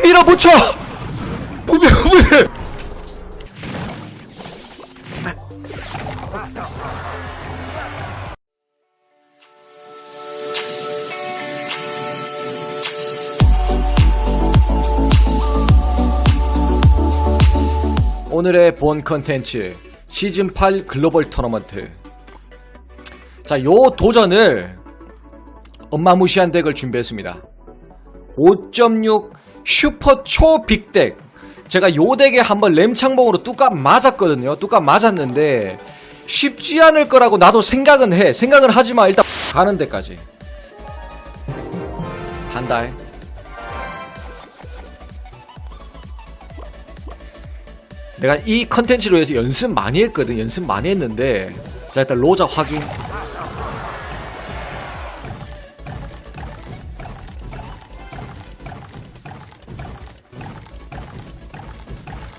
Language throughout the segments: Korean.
밀어붙여! 부비! 오늘의 본 컨텐츠 시즌 8 글로벌 토너먼트 자, 요 도전을 엄마무시한 덱을 준비했습니다 5.6 슈퍼 초 빅 덱. 제가 요 덱에 한번 램창봉으로 뚜까 맞았거든요. 뚜까 맞았는데 쉽지 않을 거라고 나도 생각은 해. 생각은 하지만 일단 가는 데까지. 간다 내가 이 컨텐츠로 해서 연습 많이 했거든. 연습 많이 했는데 자 일단 로자 확인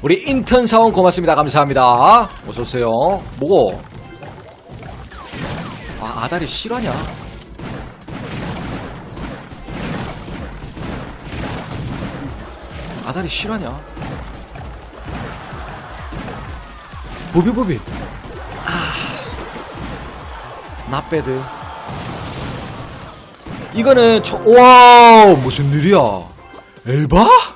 우리 인턴 사원 고맙습니다. 감사합니다. 어서오세요. 뭐고? 아 아다리 실화냐? 아다리 실화냐? 부비부비. 아 나빼드 이거는 저, 와 무슨 일이야? 엘바?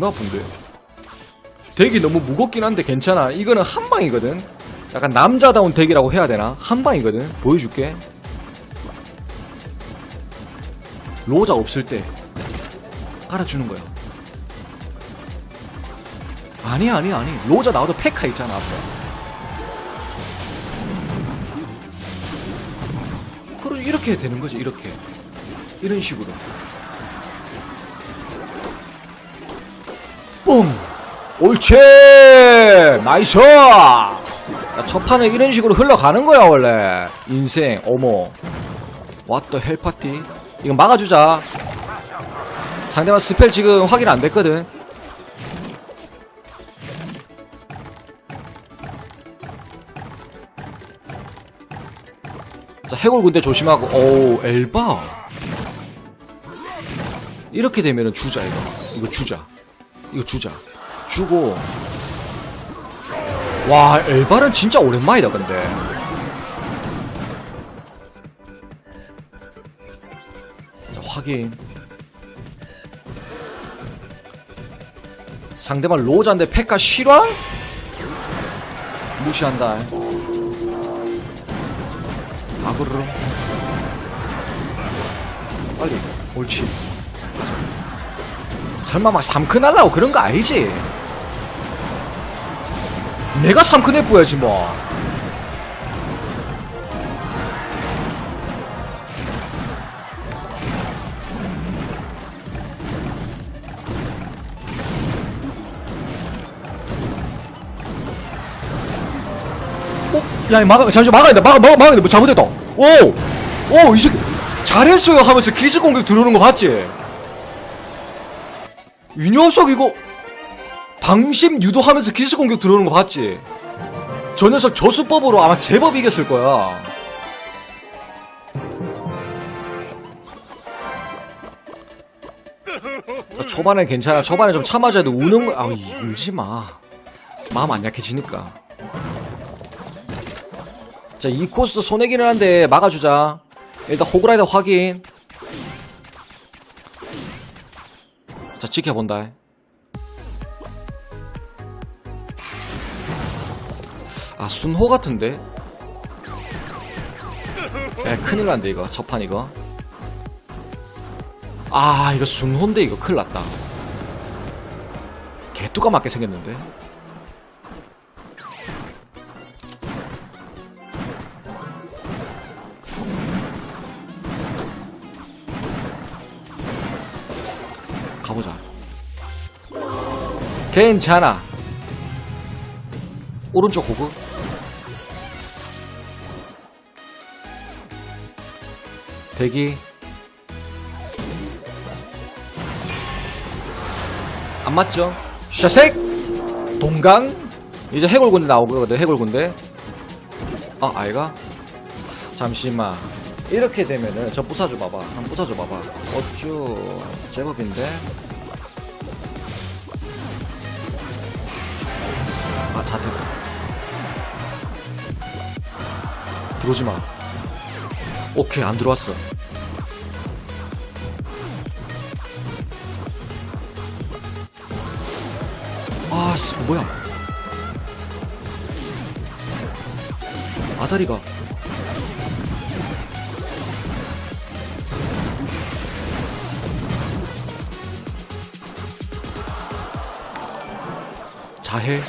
존나 아픈데 덱이 너무 무겁긴 한데 괜찮아. 이거는 한방이거든. 약간 남자다운 덱이라고 해야 되나? 한방이거든. 보여줄게. 로자 없을 때 깔아주는 거야. 아니 아니 아니. 로자 나와도 페카 있잖아 앞에. 그럼 이렇게 되는 거지 이렇게. 이런 식으로. 뿜 옳지 나이스 자, 첫 판에 이런 식으로 흘러가는 거야 원래 인생 어머 왓더 헬파티 이거 막아주자 상대방 스펠 지금 확인 안 됐거든. 자, 해골 군대 조심하고, 오, 엘바. 이렇게 되면은 주자, 이거. 이거 주자. 이거 주자. 주고. 와, 엘바는 진짜 오랜만이다, 근데. 자, 확인. 상대방 로자인데 페카 실화? 무시한다. 아그르 빨리 옳지. 설마 막 3큰 하려고 그런 거 아니지? 내가 3큰 해보야지 뭐. 어? 야, 막아, 잠시 막아야 돼. 막아, 막아, 막아야 돼. 뭐 잘못했다. 오! 오, 이 새끼. 잘했어요 하면서 기습 공격 들어오는 거 봤지? 이 녀석 이거. 방심 유도하면서 기습 공격 들어오는 거 봤지? 저 녀석 저수법으로 아마 제법 이겼을 거야. 자, 초반에 괜찮아. 초반에 좀 참아줘야 돼. 우는 거, 이- 울지 마. 마음 안 약해지니까. 자, 이 코스도 손해기는 한데 막아주자. 일단 호그라이더 확인. 자, 지켜본다. 아, 순호 같은데? 야, 큰일 난데, 이거. 첫판 이거. 아, 이거 순호인데, 이거 큰일 났다. 개뚜까 맞게 생겼는데? 괜찮아. 오른쪽 호그. 대기. 안 맞죠? 샤색! 동강. 이제 해골군대 나오거든, 해골군대. 아, 아이가? 잠시만 이렇게 되면은 저 부숴줘 봐봐 한번 부숴줘 봐봐 어쭈 제법인데 아 자택 들어오지 마. 오케이 안 들어왔어. 아씨 뭐야. 아다리가. 자해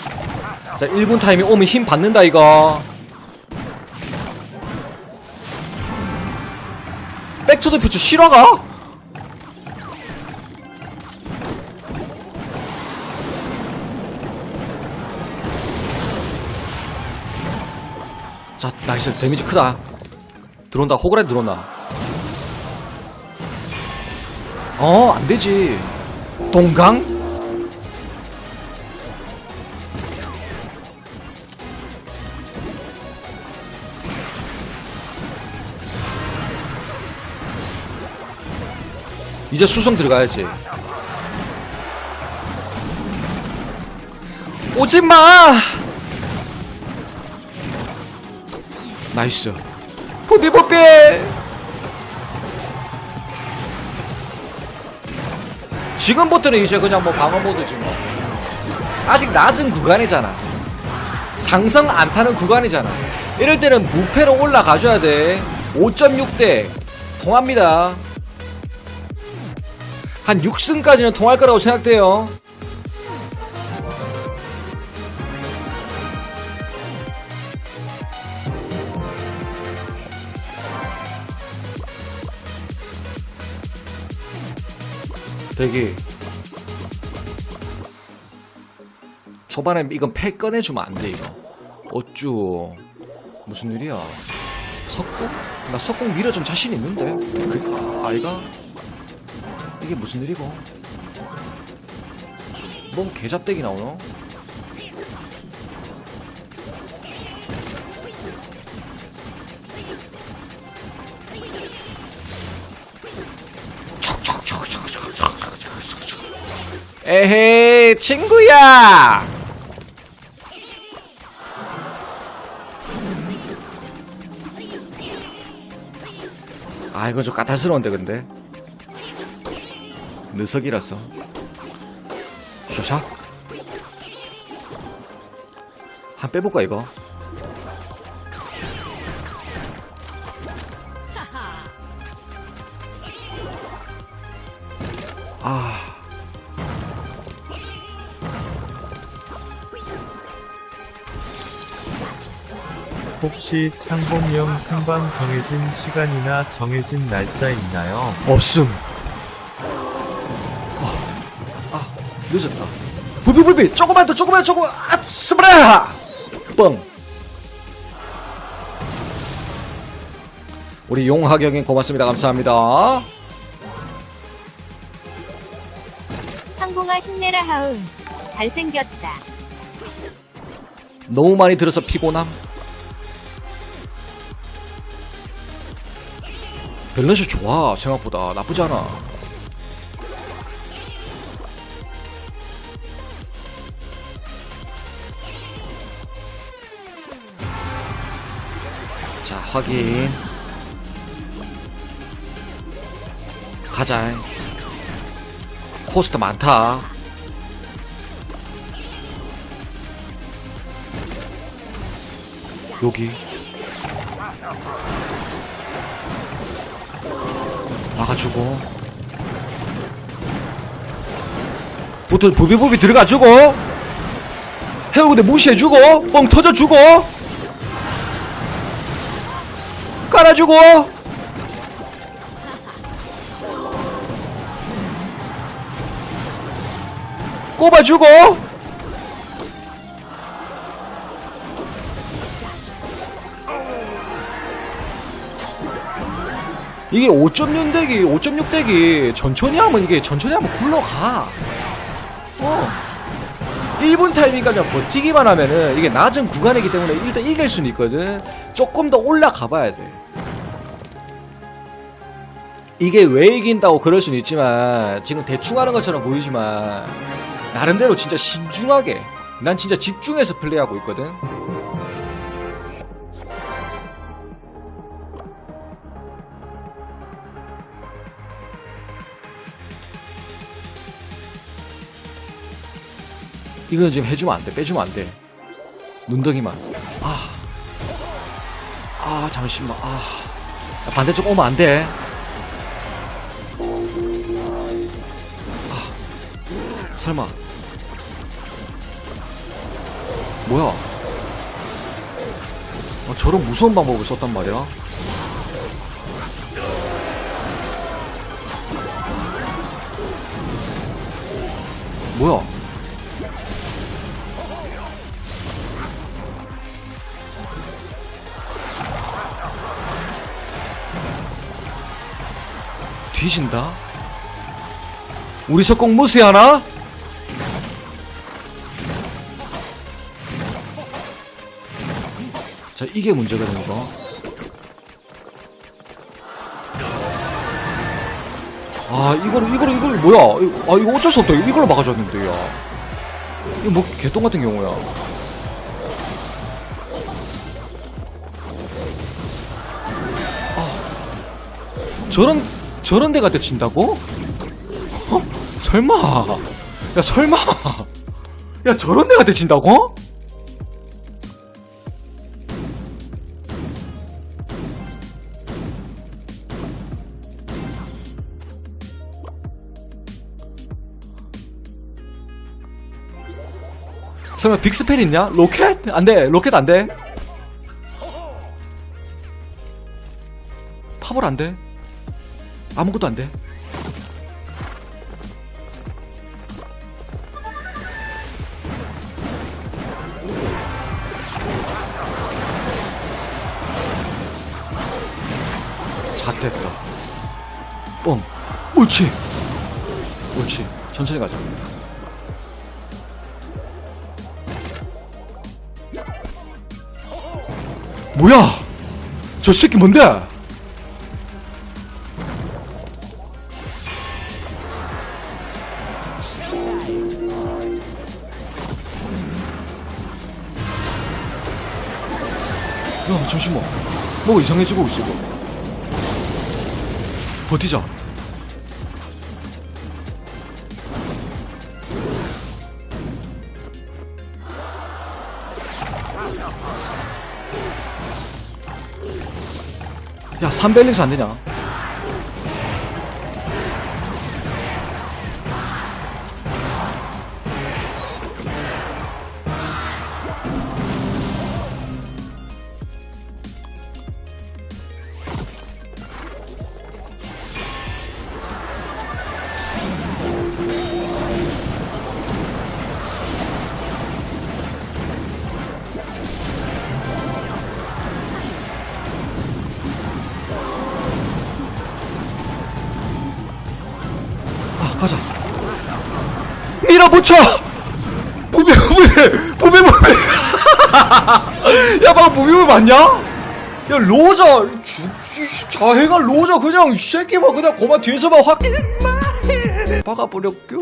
자 1분 타임이 오면 힘 받는다 이거. 백투더 퓨처 실화가? 자 나이스. 데미지 크다. 들어온다. 호그라이 들어온다. 어 안되지. 동강? 이제 수성 들어가야지. 오지마! 나이스. 뽀삐뽀삐 지금부터는 이제 그냥 뭐 방어 모드지 뭐. 아직 낮은 구간이잖아. 상성 안 타는 구간이잖아. 이럴 때는 무패로 올라가줘야 돼. 5.6대 통합니다 한 6승까지는 통할 거라고 생각돼요. 대기. 초반에 이건 패 꺼내주면 안 돼 이거 어쭈. 무슨 일이야? 석공? 나 석공 밀어준 자신 있는데. 그, 아이가? 이게 무슨 일이고? 뭔 개잡대기 나오노? 에헤이 친구야! 아 이건 좀 까탈스러운데 근데 느석이라서 샤샥 한 빼볼까 이거 아 혹시 창범형 생방 정해진 시간이나 정해진 날짜 있나요? 없음. 늦었다. 부비부비, 조금만 더, 조금만, 조금, 아, 스브라! 뻥. 우리 용하경님 고맙습니다. 감사합니다. 상봉아 힘내라 하응. 잘생겼다. 너무 많이 들어서 피곤함. 밸런스 좋아, 생각보다. 나쁘지 않아. 확인. 가자. 코스트 많다. 여기 막아주고 보통 부비부비 들어가주고 해오근데 무시해주고 뻥 터져주고 깔아주고 꼽아주고 이게 5.6 대기, 5.6 대기 천천히 하면 이게 천천히 하면 굴러가. 어. 1분 타이밍까지 버티기만 하면은 이게 낮은 구간이기 때문에 일단 이길 수는 있거든. 조금 더 올라가 봐야 돼. 이게 왜 이긴다고 그럴 수는 있지만 지금 대충 하는 것처럼 보이지만 나름대로 진짜 신중하게 난 진짜 집중해서 플레이하고 있거든. 이건 지금 해주면 안 돼. 빼주면 안 돼. 눈덩이만. 아. 아, 잠시만. 아. 야, 반대쪽 오면 안 돼. 아. 설마. 뭐야? 어, 저런 무서운 방법을 썼단 말이야? 뭐야? 뒤진다? 우리 석공 무시하나? 자, 이게 문제거든, 이거. 아, 이거를, 이거를, 이거를, 뭐야. 아, 이거 어쩔 수 없다. 이걸로 막아줬는데, 야. 이거 뭐, 개똥 같은 경우야. 저런 저런 데가 대친다고? 어? 설마? 야 설마? 야 저런 데가 대친다고? 설마 빅스펠 있냐? 로켓? 안 돼. 로켓 안 돼. 파벌 안 돼. 아무것도 안 돼. 잣됐다. 뻥. 옳지. 옳지. 천천히 가자. 뭐야? 저 새끼 뭔데? 뭐가 이상해지고 있어. 버티자. 야, 3밸런스 안 되냐? 부배, 부배, 부배, 부배! 야, 방금 부배부 맞냐? 야, 로저, 자해가 로저 그냥, 이 새끼 막 그냥 고만 뒤에서만 확, 박아버렸겨.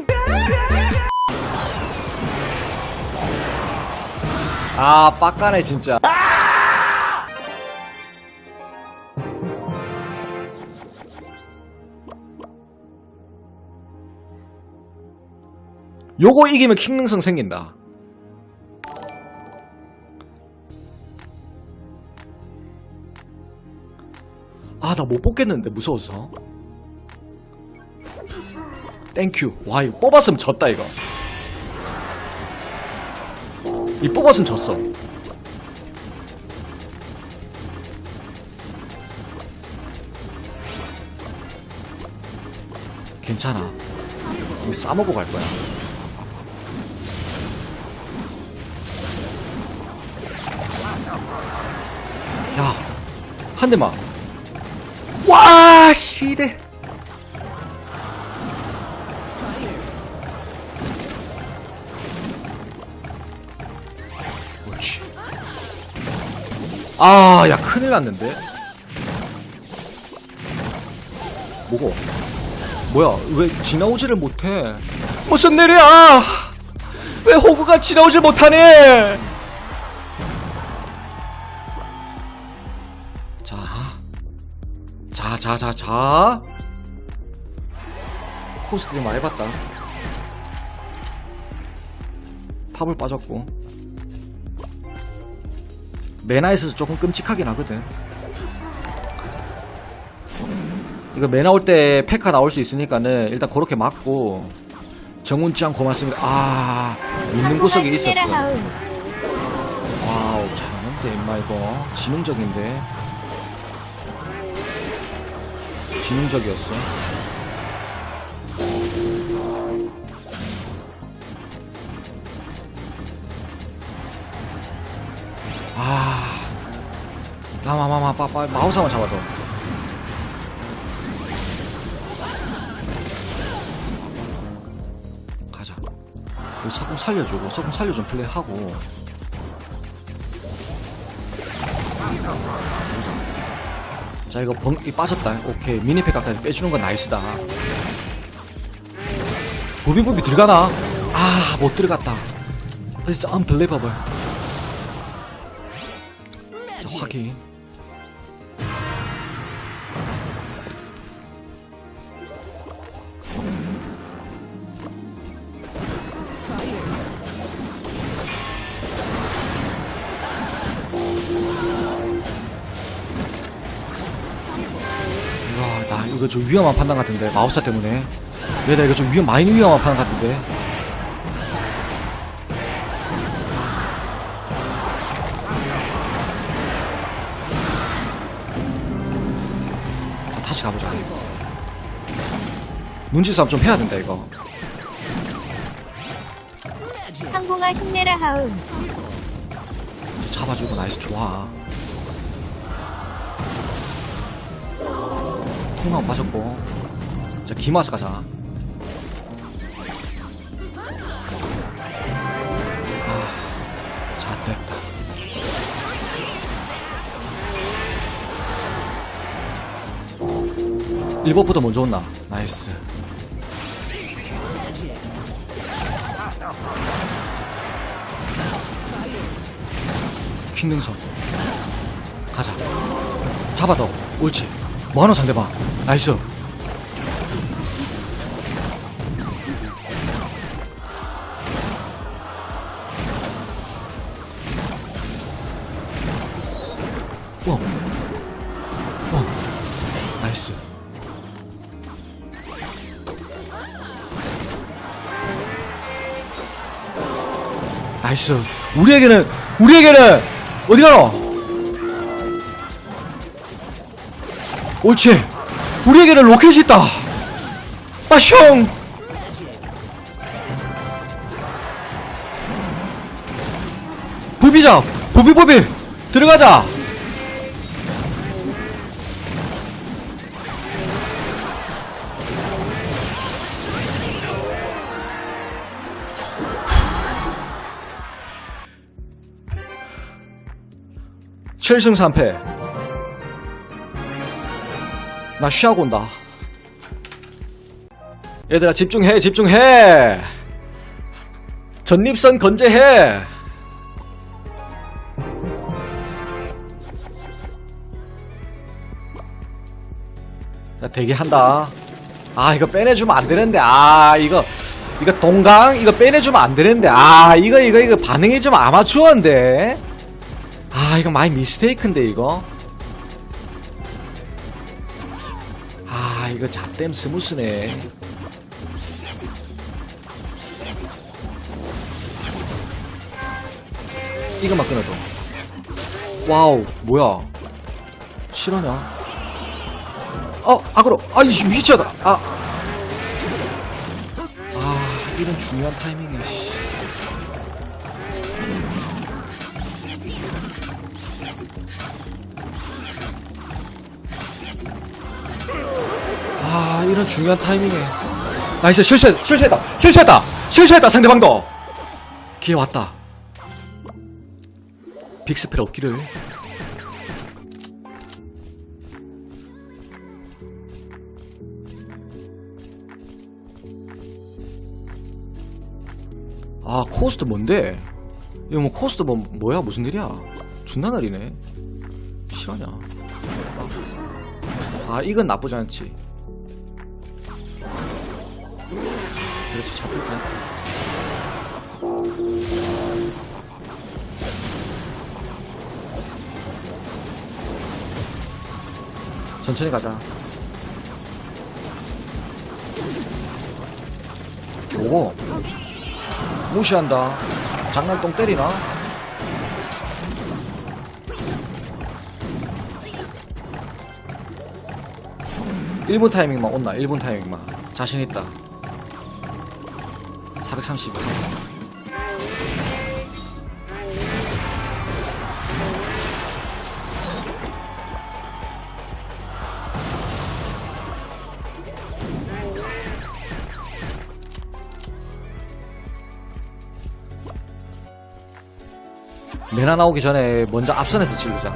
아, 빡가네, 진짜. 요거 이기면 킹능성 생긴다. 아, 나 못 뽑겠는데, 무서워서. 땡큐. 와, 이거 뽑았으면 졌다, 이거. 이 뽑았으면 졌어. 괜찮아. 이거 싸먹고 갈 거야. 야, 한 대만. 와, 시대. 옳지. 아, 야, 큰일 났는데. 뭐고? 뭐야? 왜 지나오지를 못해? 무슨 일이야? 왜 호구가 지나오질 못하니? 자, 자, 자, 자. 코스들이 많이 봤다. 팝을 빠졌고. 메나에서 조금 끔찍하긴 하거든. 이거 메 나올 때 페카 나올 수 있으니까는 일단 그렇게 맞고 정운짱 고맙습니다. 아 있는 구석에 있었어. 와우 잘하는데 임마 이거 지능적인데 지능적이었어. 아 마마마마 빠빠 마우스만 잡아도. 가자. 이거 석궁 살려주고, 석궁 살려준 플레이 하고. 자, 이거 벙, 이 빠졌다. 오케이. 미니팩까지 빼주는 건 나이스다. 부비부비 들어가나? 아, 못 들어갔다. 진짜 unbelievable. 자, 확인. 좀 위험한 판단 같은데 마우스 때문에. 얘나 이거 좀 위험 많이 위험한 판단 같은데. 다시 가보자. 눈치 싸움 좀 해야 된다 이거. 상봉아 힘내라 하운. 잡아주고 나이스 좋아. 콩나무 빠졌고. 자 기마스 가자. 아, 자 됐다. 일버프도 먼저 온나. 나이스. 킹능선 가자 잡아 너 옳지 뭐하노 상대방? 나이스. 어. 어. 나이스. 나이스. 우리에게는 우리에게는 어디 가노 옳지. 우리에게는 로켓이 있다. 빠숑 부비자 부비부비 들어가자. 칠승삼패 나 쉬하고 온다. 얘들아 집중해 집중해. 전립선 건재해. 나 대기한다. 아 이거 빼내주면 안 되는데. 아 이거 이거 동강? 이거 빼내주면 안 되는데. 아 이거 이거 이거 반응이 좀 아마추어인데. 아 이거 많이 미스테이크인데 이거 이거 잣댐 스무스네. 이거만 끊어도. 와우 뭐야? 실화냐? 어 아그로. 아이씨 미치하다. 아. 아, 이런 중요한 타이밍에 아 이런 중요한 타이밍에 나이스 실수했, 실수했다 실수했다 실수했다 상대방도 기회 왔다 빅스펠 없기를 아 코스트 뭔데? 이거 뭐 코스트 뭐 뭐야 무슨 일이야? 존나 날이네. 실화냐? 아 이건 나쁘지 않지. 그렇지 잡힐 것 천천히 가자. 오고 무시한다. 장난똥 때리나? 일분 타이밍만 온나 1분 타이밍만 자신있다 430 메나 나오기 전에 먼저 앞선에서 질르자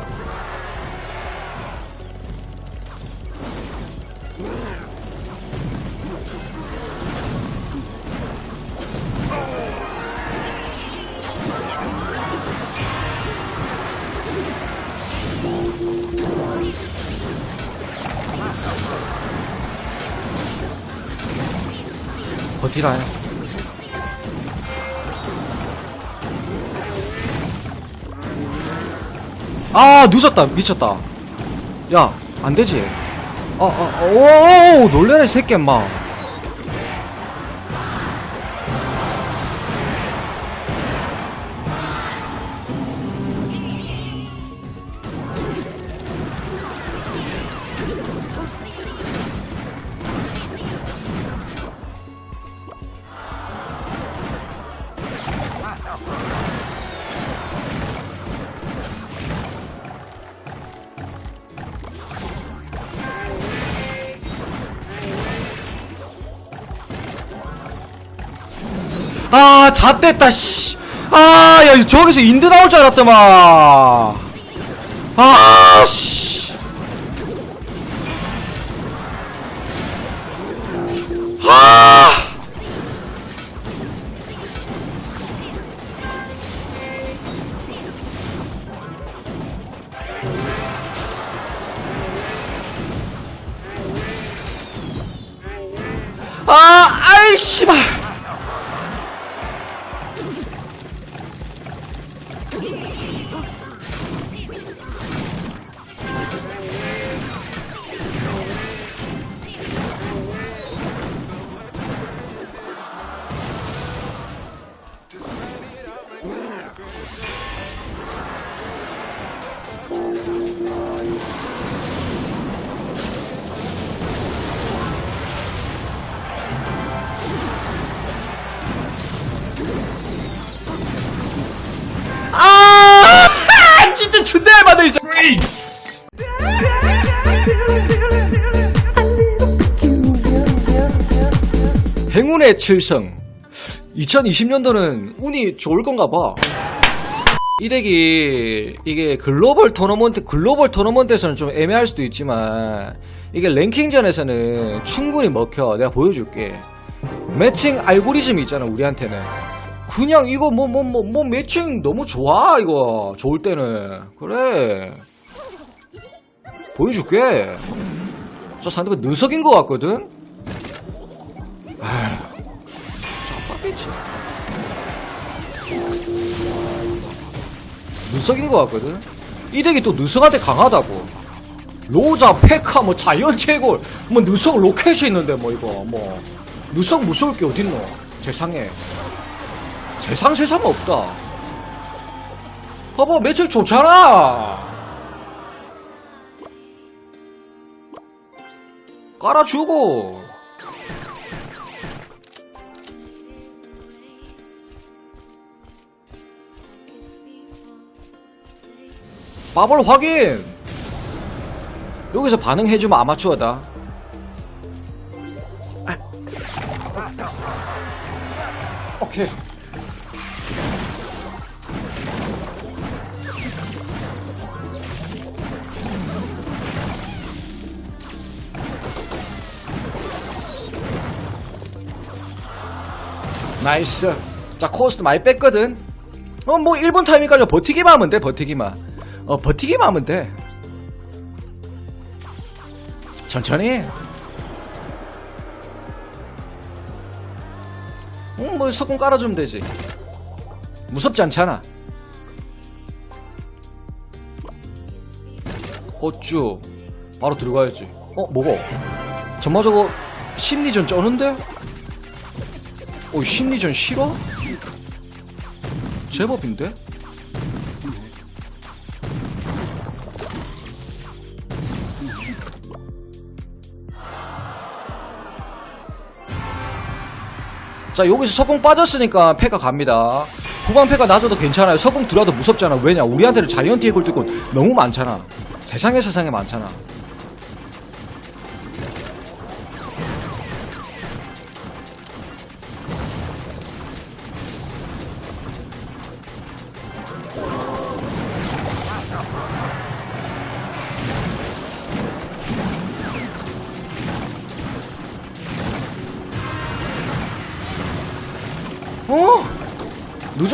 해. 아 늦었다. 미쳤다. 야 안되지? 아아오 놀래네 새끼 마 아, 잣됐다, 씨. 아, 야, 저기서 인드 나올 줄 알았더만. 아, 씨. 행운의 칠성. 2020년도는 운이 좋을 건가 봐. 이 덱이 이게 글로벌 토너먼트 글로벌 토너먼트에서는 좀 애매할 수도 있지만 이게 랭킹전에서는 충분히 먹혀. 내가 보여줄게. 매칭 알고리즘이 있잖아 우리한테는. 그냥 이거 뭐 뭐 뭐 뭐 매칭 너무 좋아 이거. 좋을 때는. 그래. 보여줄게. 저 상대방 녀석인 것 같거든? 아휴 누석인 것 같거든? 이 덱이 또 누석한테 강하다고. 로자, 페카, 뭐 자이언 제골, 뭐 누석 로켓이 있는데 뭐 이거 뭐 누석 무서울 게 어딨노? 세상에. 세상 세상 없다. 봐봐 매책 좋잖아. 깔아주고. 빠벌 확인! 여기서 반응해주면 아마추어다. 아. 오케이. 나이스. 자 코스트 많이 뺐거든 어 뭐 1분 타이밍까지 버티기만 하면 돼 버티기만 어 버티기만 하면 돼. 천천히. 응뭐 석궁 깔아주면 되지. 무섭지 않잖아. 어쭈 바로 들어가야지. 어 뭐고? 정말 저거 심리전 쩌는데? 어 심리전 싫어? 제법인데? 자 여기서 석궁 빠졌으니까 패가 갑니다. 후방 패가 낮아도 괜찮아요. 석궁 들어와도 무섭잖아. 왜냐? 우리한테는 자이언티의 골 너무 많잖아. 세상에 세상에 많잖아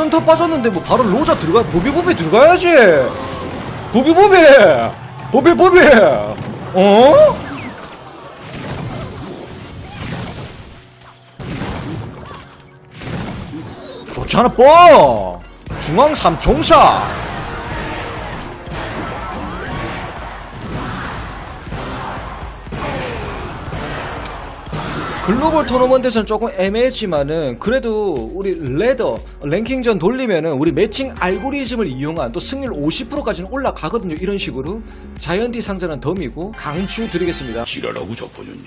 누전타 빠졌는데 뭐 바로 로자 들어가 보비보비 들어가야지. 보비보비! 보비보비! 어? 좋잖아 뻐! 중앙 삼총사 글로벌 토너먼트에서는 조금 애매했지만은 그래도 우리 레더 랭킹전 돌리면은 우리 매칭 알고리즘을 이용한 또 승률 50%까지는 올라가거든요 이런 식으로 자이언티 상자는 덤이고 강추 드리겠습니다 지랄하고 자빠졌니?